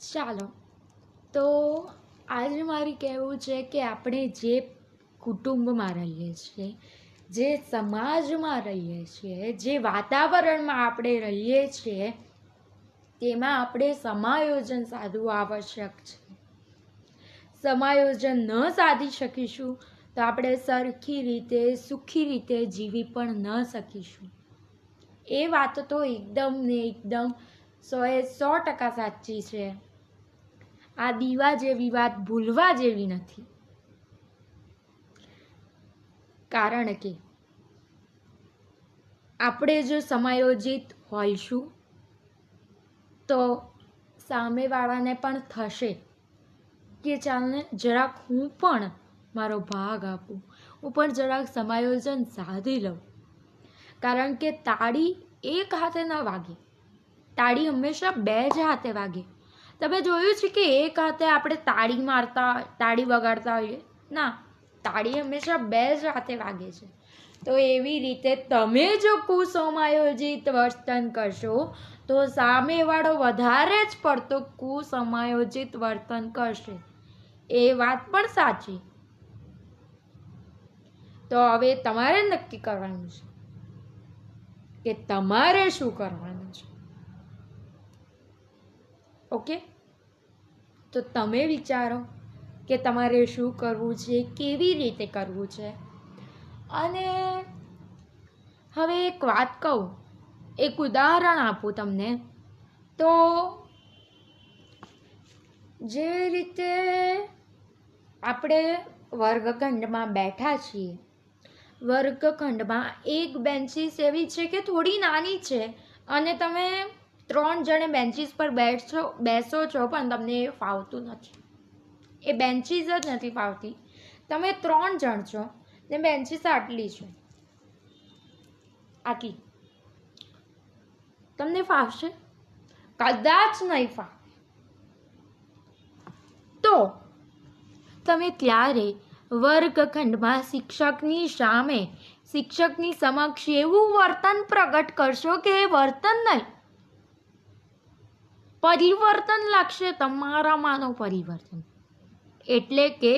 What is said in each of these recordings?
ચાલો. તો આજે મારે કહેવું છે કે આપણે જે કુટુંબમાં રહીએ છીએ, જે સમાજમાં રહીએ છીએ, જે વાતાવરણમાં આપણે રહીએ છીએ, તેમાં આપણે સમાયોજન સાધવું આવશ્યક છે. સમાયોજન ન સાધી શકીશું તો આપણે સરખી રીતે, સુખી રીતે જીવી પણ ન શકીશું. એ વાત તો એકદમ ને એકદમ સો એ સો ટકા સાચી છે. આ દીવા જેવી વાત ભૂલવા જેવી નથી. કારણ કે આપણે જો સમાયોજિત હોઈશું, તો સામેવાળાને પણ થશે કે ચાલને જરાક હું પણ મારો ભાગ આપું, હું પણ જરાક સમાયોજન સાધી લઉં. કારણ કે તાળી એક હાથે ન વાગે. તાળી હંમેશા બે જ હાથે વાગે. તમે જોયું છે કે એક હાથે આપણે તાળી મારતા તાળી વગાડતા હોઈએ? ના, તાળી હંમેશા બે જ હાથે વાગે છે. તો એવી રીતે તમે જો કુસમાયોજિત વર્તન કરશો, તો સામેવાળો વધારે જ પડતો કુસમાયોજિત વર્તન કરશે. એ વાત પણ સાચી. તો હવે તમારે નક્કી કરવાનું છે કે તમારે શું કરવાનું છે? ઓકે? તો તમે વિચારો કે તમારે શું કરવું છે, કેવી રીતે કરવું છે? અને હવે એક વાત કહું, એક ઉદાહરણ આપું તમને. તો જે રીતે આપણે વર્ગખંડમાં બેઠા છીએ, વર્ગખંડમાં એક બેન્ચીસ એવી છે કે થોડી નાની છે અને તમે ત્રણ જણે બેન્ચીસ પર બેસો બેસો છો પણ તમને એ ફાવતું નથી. એ બેન્ચીસ જ નથી ફાવતી. તમે ત્રણ જણ છો, ને બેન્ચીસ આટલી છે. આટલી. તમને ફાવશે? કદાચ નહીં ફાવે. તો તમે ત્યારે વર્ગખંડમાં શિક્ષકની સામે, શિક્ષકની સમક્ષ એવું વર્તન પ્રગટ કરશો કે એ વર્તન નહીં? પરિવર્તન લાગશે તમારામાંનું પરિવર્તન. એટલે કે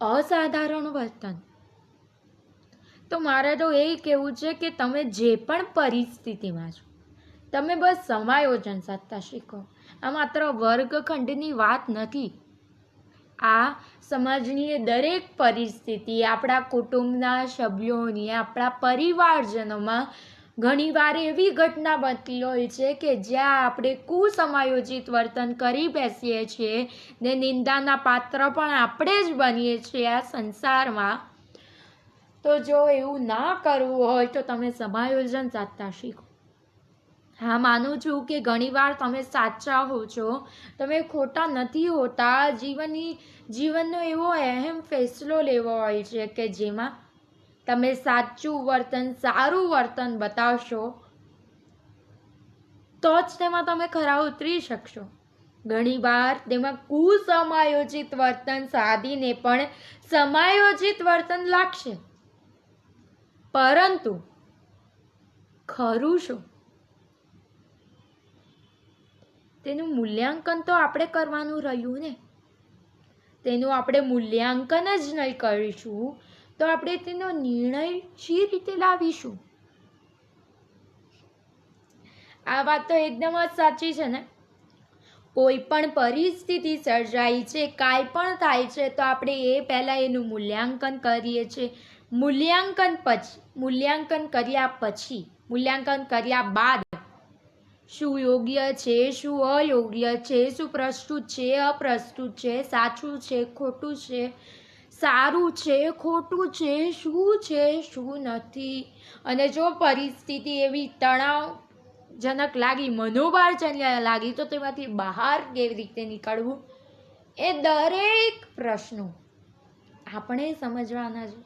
અસાધારણ વર્તન. તો મારે તો એ કહેવું છે કે તમે જે પણ પરિસ્થિતિમાં છો, તમે બસ સમાયોજન સાધતા શીખો. આ માત્ર વર્ગખંડની વાત નથી. આ સમાજની દરેક પરિસ્થિતિ, આપણા કુટુંબના સભ્યોની, આપણા પરિવારજનોમાં ઘણીવાર એવી ઘટના બનતી હોય છે કે જ્યાં આપણે કુસમાયોજિત વર્તન કરી બેસીએ છીએ ને નિંદાના પાત્ર પણ આપણે જ બનીએ છીએ આ સંસારમાં. તો જો એવું ના કરવું હોય તો તમે સમાયોજન સાધતા શીખો. હા, માનું છું કે ઘણીવાર તમે સાચા હો છો. તમે ખોટા નથી હોતા. જીવનની જીવનનો એવો અહેમ ફેસલો લેવો હોય છે કે જેમાં તમે સાચું વર્તન, સારું વર્તન બતાવશો, તો જ તેમાં તમે ખરા ઉતરી શકશો. ઘણીવાર તેમાં કુસમાયોજિત વર્તન સાધીને પણ સમાયોજિત વર્તન લાગશે. પરંતુ ખરું શું? તેનું મૂલ્યાંકન તો આપણે કરવાનું રહ્યું ને. તેનું આપણે મૂલ્યાંકન જ નહીં કરીશું. તો આપણે તેનો નિર્ણય શી રીતે લાવીશું? આ વાત તો એકદમ જ સાચી છે ને? કોઈ પણ પરિસ્થિતિ સર્જાઈ છે, કાંઈ પણ થાય છે, તો આપણે એ પહેલાં એનું મૂલ્યાંકન કરીએ છીએ. મૂલ્યાંકન પછી, મૂલ્યાંકન કર્યા પછી, મૂલ્યાંકન કર્યા બાદ શું યોગ્ય છે, શું અયોગ્ય છે, શું પ્રસ્તુત છે, અપ્રસ્તુત છે, સાચું છે, ખોટું છે સારું છે, ખોટું છે, શું છે, શું નથી? અને જો પરિસ્થિતિ એવી તણાવજનક લાગી મનોભારજન્ય લાગી, તો તેમાંથી બહાર કેવી રીતે નીકળવું? એ દરેક પ્રશ્નો આપણે સમજવાના છે.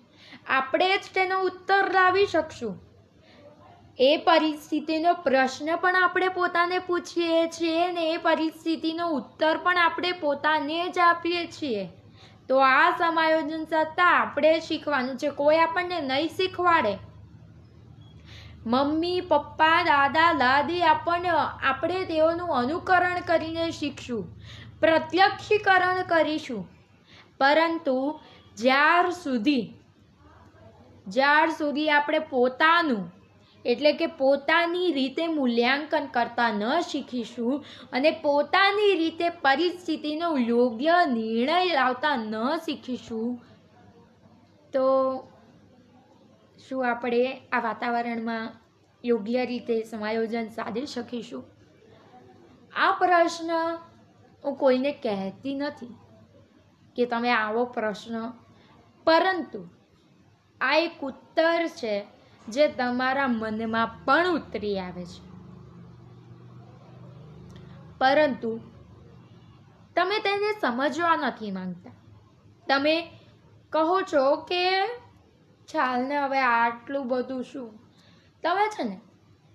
આપણે જ તેનો ઉત્તર લાવી શકશું. એ પરિસ્થિતિનો પ્રશ્ન પણ આપણે પોતાને પૂછીએ છીએ ને એ પરિસ્થિતિનો ઉત્તર પણ આપણે પોતાને જ આપીએ છીએ. તો આ સમાયોજન સત્તા આપણે શીખવાનું છે. કોઈ આપણને નહીં શીખવાડે. મમ્મી, પપ્પા, દાદા, દાદી આપણને, આપણે તેઓનું અનુકરણ કરીને શીખશું. પ્રત્યક્ષીકરણ કરીશું. પરંતુ જ્યાર સુધી જ્યાર સુધી આપણે પોતાનું એટલે કે પોતાની રીતે મૂલ્યાંકન કરતા ન શીખીશું અને પોતાની રીતે પરિસ્થિતિનો યોગ્ય નિર્ણય લાવતા ન શીખીશું. તો શું આપણે આ વાતાવરણમાં યોગ્ય રીતે સમાયોજન સાધી શકીશું? આ પ્રશ્ન હું કોઈને કહેતી નથી કે તમે આવો પ્રશ્ન. પરંતુ આ એક ઉત્તર છે જે તમારા મનમાં પણ ઉતરી આવે છે. પરંતુ તમે તેને સમજવા નથી માંગતા. તમે કહો છો કે ચાલને હવે આટલું બધું શું? તમે છે ને,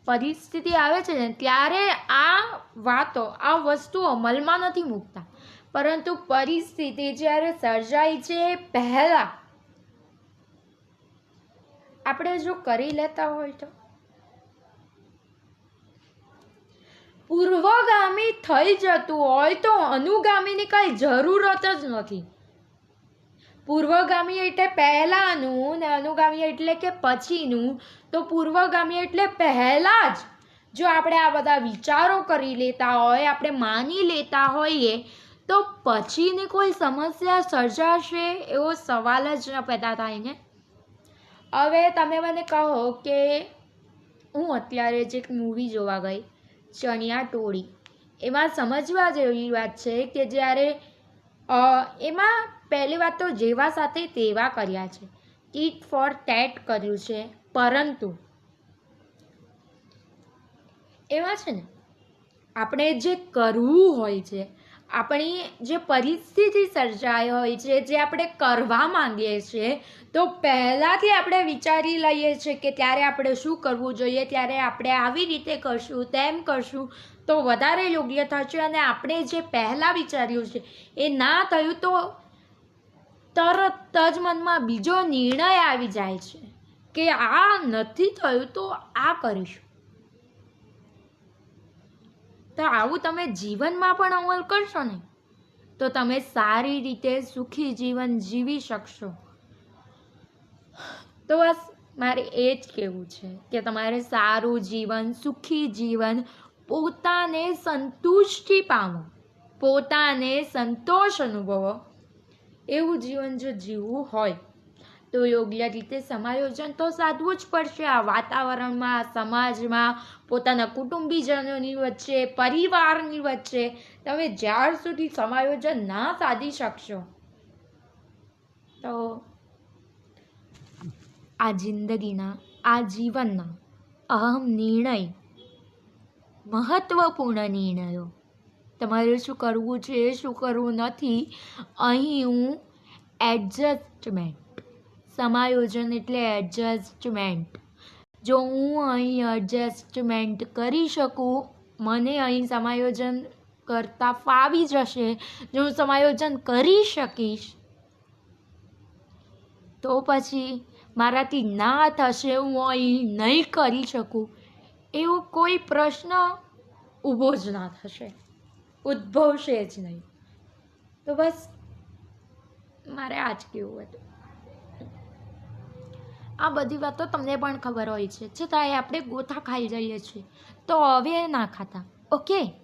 પરિસ્થિતિ આવે છે ને, ત્યારે આ વાતો, આ વસ્તુ અમલમાં નથી મૂકતા. પરંતુ પરિસ્થિતિ જ્યારે સર્જાય છે પહેલાં આપણે જો કરી લેતા હોય તો? પૂર્વગામી થઈ જતું હોય તો અનુગામીની કાંઈ જરૂરત જ નથી. પૂર્વગામી એટલે પહેલાંનું ને અનુગામી એટલે કે પછીનું, તો પૂર્વગામી એટલે પહેલાં જ. જો આપણે આ બધા વિચારો કરી લેતા હોય, આપણે માની લેતા હોઈએ, તો પછીની કોઈ સમસ્યા સર્જાશે એવો સવાલ જ પેદા થાય ને? હવે તમે મને કહો કે હું અત્યારે જે એક મૂવી જોવા ગઈ, ચણિયા ટોળી, એમાં સમજવા જેવી વાત છે કે જ્યારે એમાં પહેલી વાત તો જેવા સાથે તેવા કર્યા છે. ટીટ ફોર ટેટ કર્યું છે, પરંતુ એમાં છે ને, આપણે જે કરવું હોય છે આપણી જે પરિસ્થિતિ સર્જાઈ હોય છે, જે આપણે કરવા માંગીએ છીએ, તો પહેલાંથી આપણે વિચારી લઈએ છીએ કે ત્યારે આપણે શું કરવું જોઈએ, ત્યારે આપણે આવી રીતે કરશું, તેમ કરશું, તો વધારે યોગ્ય થશે અને આપણે જે પહેલાં વિચાર્યું છે, એ ના થયું તો તરત જ મનમાં બીજો નિર્ણય આવી જાય છે કે આ નથી થયું તો આ કરીશું. તો આવું તમે જીવનમાં પણ અમલ કરશો ને, તો તમે સારી રીતે સુખી જીવન જીવી શકશો. તો બસ, મારે એ જ કહેવું છે કે તમારે સારું જીવન, સુખી જીવન પોતાને સંતુષ્ટિ પામો, પોતાને સંતોષ અનુભવો. એવું જીવન જો જીવવું હોય તો યોગ્ય રીતે સમાયોજન તો સાધવું જ પડશે. આ વાતાવરણમાં સમાજમાં, પોતાના કુટુંબીજનોની વચ્ચે, પરિવારની વચ્ચે તમે જ્યાર સુધી સમાયોજન ના સાધી શકશો. તો આ જિંદગીના, આ જીવનના અહમ નિર્ણય, મહત્વપૂર્ણ નિર્ણયો. તમારે શું કરવું છે, શું કરવું નથી, અહીં હું એડજસ્ટમેન્ટ સમાયોજન એટલે એડજસ્ટમેન્ટ જો હું અહીં એડજસ્ટમેન્ટ કરી શકું, મને અહીં સમાયોજન કરતાં ફાવી જશે. જો હું સમાયોજન કરી શકીશ, તો પછી મારાથી ના થશે, હું અહીં નહીં કરી શકું. એવો કોઈ પ્રશ્ન ઊભો જ ના થશે. ઉદ્ભવશે જ નહીં. તો બસ, મારે આ જ કહેવું હતું. આ બધી વાતો તમને પણ ખબર હોય છે. છતાંય આપણે ગોથા ખાઈ જઈએ છીએ. તો હવે ના ખાતા. ઓકે?